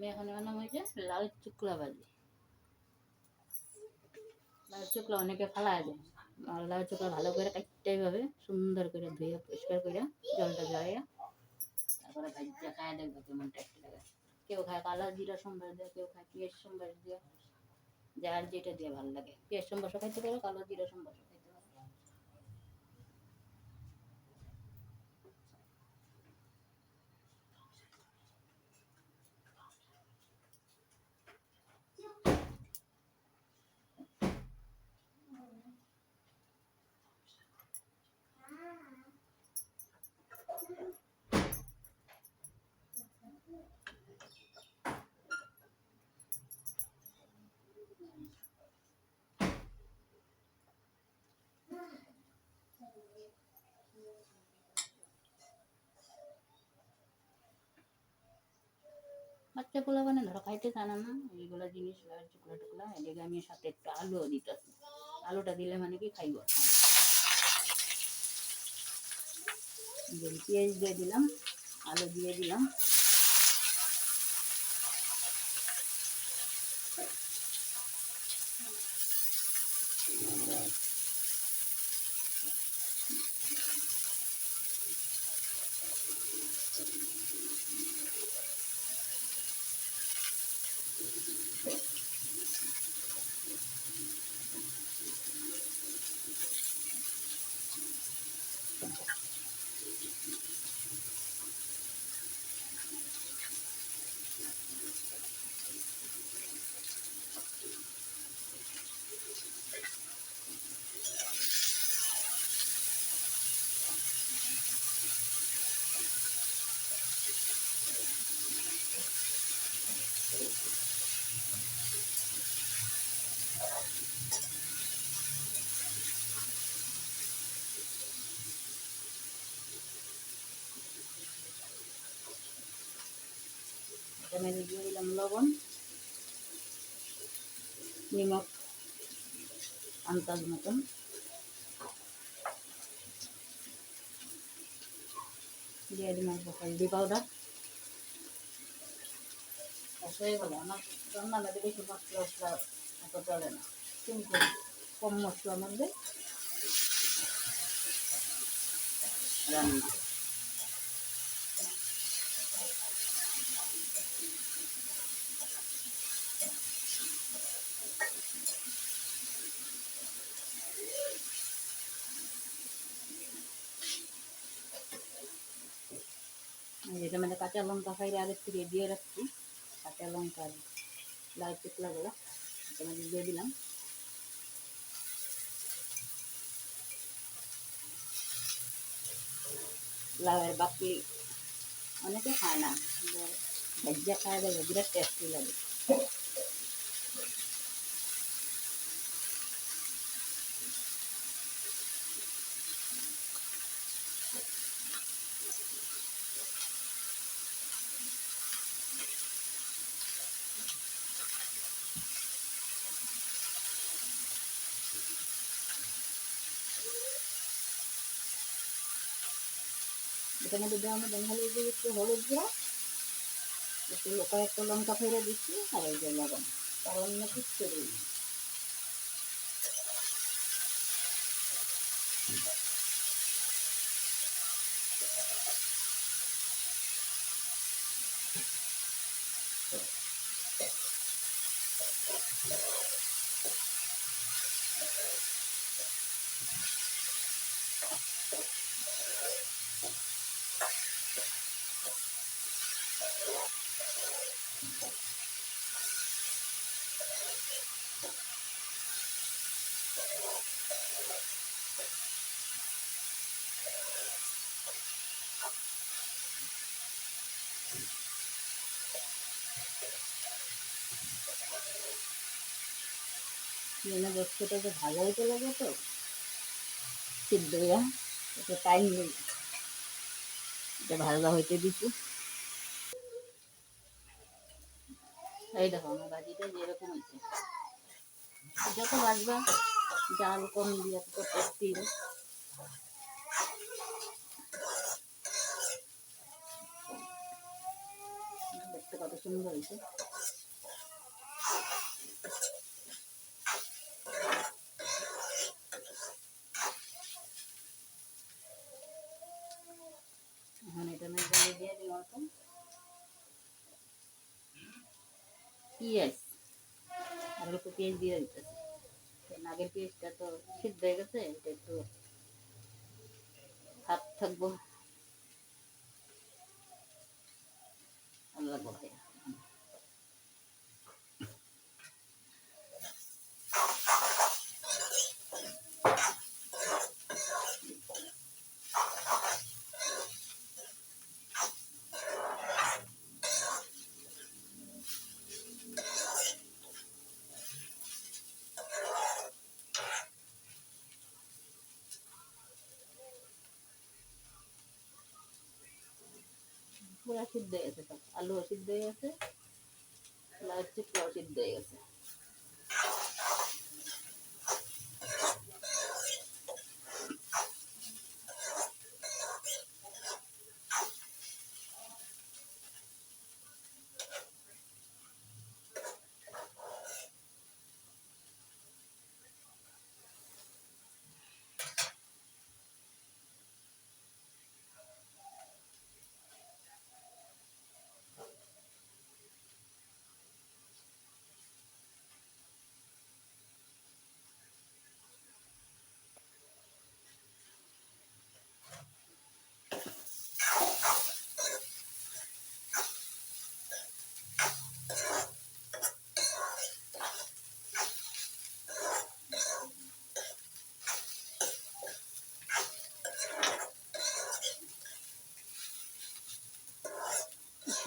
আমি এখন ওই যে লাল চুকলা ভাজি লাল চুকলা অনেকে দেয়। আর লাল চুকলা ভালো করে কাটতে হবে, সুন্দর করে ধুয়ে, পরিষ্কার করে জলটা জড়াইয়া তারপরে ভাজিটা খায় দেখবে কেমন টেস্টি লাগে। কেউ খায় কালো জিরা সম্বার দেয়, কেউ খায় পেঁয়াজ সম্বার দিয়ে, যার যেটা দিয়ে ভালো লাগে। পেঁয়াজ সম্বাসও খাইতে পারো, কালো জিরা সম্বাসও খাইতে পারো বাচ্চা পোলা মানে ধরো খাইতে জানে না, এইগুলো জিনিস টুকরা টুকরা, এদিকে আমি সাথে একটু আলুও দিতেছি। আলুটা দিলে মানে কি খাইব? পেঁয়াজ দিয়ে দিলাম, আলু দিয়ে দিলাম। এখানে দিয়ে দিলাম লবণ নিমক আন্দাজ মতন। দিয়ে দিলাম হলদি পাউডার হয়ে গেল। আমার রান্নার মধ্যে বেশি মশলা মশলা এত চলে না। কিন্তু কম মশলার মধ্যে রান্না যেটা মানে কাঁচা লঙ্কা খাইলে আগে থেকে দিয়ে রাখছি। কাঁচা লঙ্কা লাল টুকলাগুলো তোমাকে দিয়ে দিলাম। লাউয়ের বাকি অনেকে খায় না ভেজা খায় ভেজা বিরাট টেস্টি লাগে। এখানে দেওয়া আমি বেঙ্গালি দিয়ে একটু হলুদ গুঁড়া, একটু কয়েকটা লঙ্কা ফেলে দিচ্ছি, আর এই যে লবণ। কারণ অন্য কিচ্ছু দিই মানে বস্তুটা যে ভাজা হইতে লাগে তো? সিদ্ধ একটু টাইম নেই। এটা ভাজা হইতে দিচ্ছি এই দেখো, আমার ভাজিটা যেরকম হয়েছে। যত ভাজবা জাল কম দিয়ে তো দেখতে কত সুন্দর হয়েছে। এখন এটা জলে দিয়ে দিই অল্প পেঁয়াজ আর অল্প পেঁয়াজ দিয়ে দিতেছি আগের পেঁয়াজটা তো সিদ্ধ হয়ে গেছে এটা একটু ভাত থাকব ভালো পুরা সিদ্ধ হয়ে গেছে সব আলু সিদ্ধ হয়ে গেছে লাউ চিপড়াও সিদ্ধ হয়ে গেছে।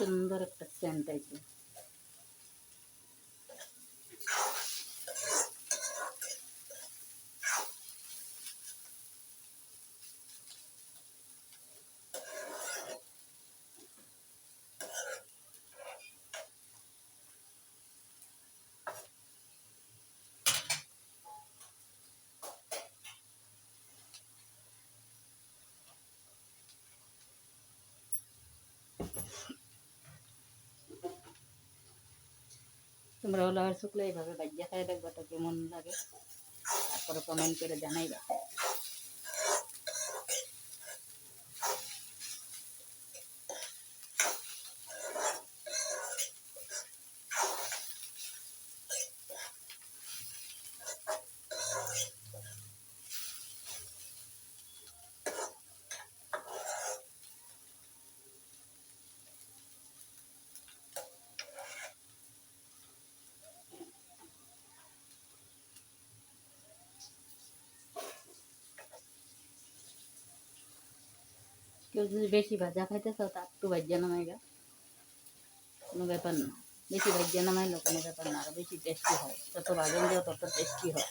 সুন্দর একটা সেন্ট আছে তোমরা আর শুক্লো এইভাবে বাজ্যা খাই দেখব তো কেমন লাগে। তারপরে কমেন্ট করে জানাইবা। কেউ যদি বেশি ভাজা খাইতে চাও তা একটু ভাজ্যা নামাইগা কোনো ব্যাপার না বেশি ভাজ্যা নামাইলেও কোনো ব্যাপার না আরও বেশি টেস্টি হয় যত ভাজন দেওয়া তত টেস্টি হয়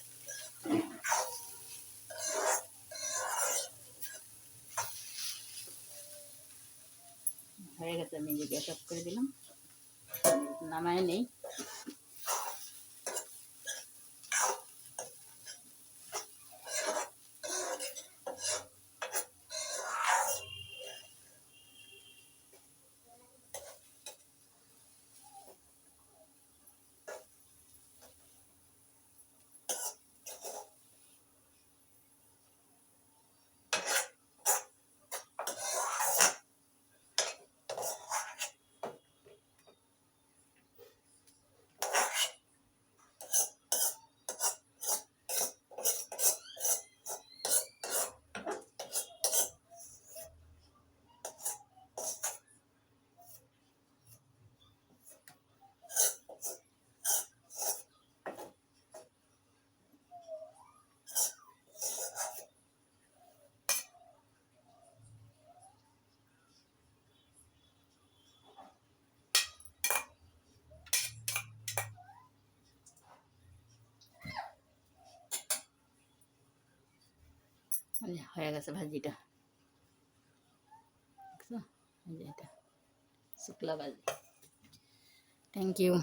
হয়ে গেছে আমি যে গ্যাস অফ করে দিলাম নামায় নেই হয়ে গেছে ভাজিটা। এটা শুক্লা ভাজি। Thank you